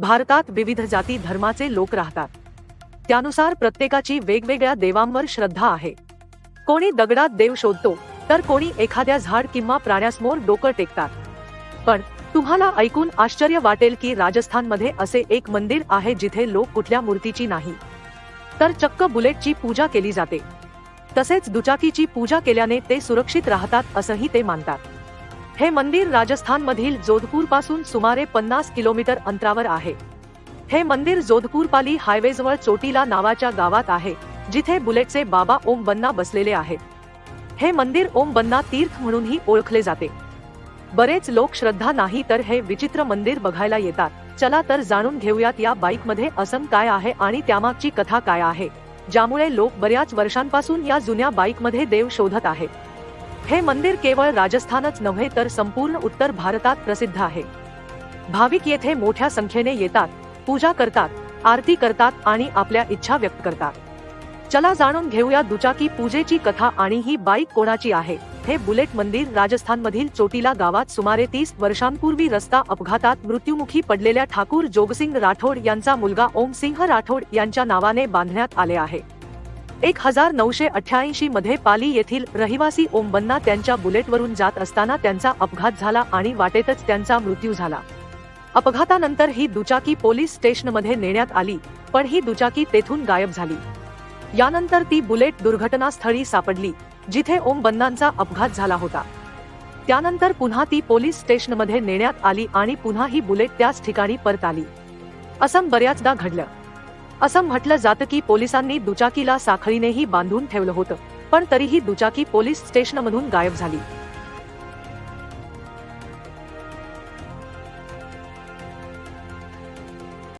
भारतात विविध जाती धर्माचे लोक राहतात. त्यानुसार प्रत्येकाची वेगवेगळ्या देवांवर श्रद्धा आहे. कोणी दगडात देव शोधतो तर कोणी एखाद्या झाड किंवा प्राण्यासमोर डोकं टेकतात. पण तुम्हाला ऐकून आश्चर्य वाटेल की राजस्थानमध्ये असे एक मंदिर आहे जिथे लोक कुठल्या मूर्तीची नाही. तर चक्क बुलेटची पूजा केली जाते. तसेच दुचाकीची पूजा केल्याने ते सुरक्षित राहतात असंही ते मानतात. हे मंदिर राजस्थानमधील जोधपूरपासून सुमारे पन्नास किलोमीटर अंतरावर आहे. हे मंदिर जोधपूर पाली हायवेजवळ चोटीला नावाच्या गावात आहे जिथे बुलेटचे बाबा ओम बन्ना बसलेले आहेत. हे मंदिर ओम बन्ना तीर्थ म्हणूनही ओळखले जाते. बरेच लोक श्रद्धा नाही तर हे विचित्र मंदिर बघायला येतात. चला तर जाणून घेऊयात या बाईकमध्ये असम काय आहे आणि त्यामागची कथा काय आहे ज्यामुळे लोक बऱ्याच वर्षांपासून या जुन्या बाईकमध्ये देव शोधत आहेत. हे मंदिर केवळ राजस्थानच नव्हे तर संपूर्ण उत्तर भारतात प्रसिद्ध आहे. भाविक येथे मोठ्या संख्येने येतात पूजा करतात आरती करतात आणि आपल्या इच्छा व्यक्त करतात. चला जाणून घेऊया दुचाकी पूजेची कथा आणि ही बाईक कोणाची आहे? हे बुलेट मंदिर राजस्थानमधील चोटीला गावात सुमारे तीस वर्षांपूर्वी रस्ता अपघातात मृत्युमुखी पडलेल्या ठाकूर जोगसिंग राठोड यांचा मुलगा ओम सिंह राठोड यांच्या नावाने बांधण्यात आले आहे. एक हजार नऊशे अठ्याऐंशी मध्ये पाली येथील रहिवासी ओमबन्ना त्यांच्या बुलेटवरून जात असताना त्यांचा अपघात झाला आणि वाटेतच त्यांचा मृत्यू झाला. अपघातानंतर ही दुचाकी पोलीस स्टेशनमध्ये नेण्यात आली पण ही दुचाकी तेथून गायब झाली. यानंतर ती बुलेट दुर्घटनास्थळी सापडली जिथे ओम बन्नांचा अपघात झाला होता. त्यानंतर पुन्हा ती पोलीस स्टेशनमध्ये नेण्यात आली आणि पुन्हा ही बुलेट त्याच ठिकाणी परत आली. असं बऱ्याचदा घडलं. असं म्हटलं जातं की पोलिसांनी दुचाकीला साखळीनेही बांधून ठेवलं होतं पण तरीही दुचाकी पोलीस स्टेशनमधून गायब झाली.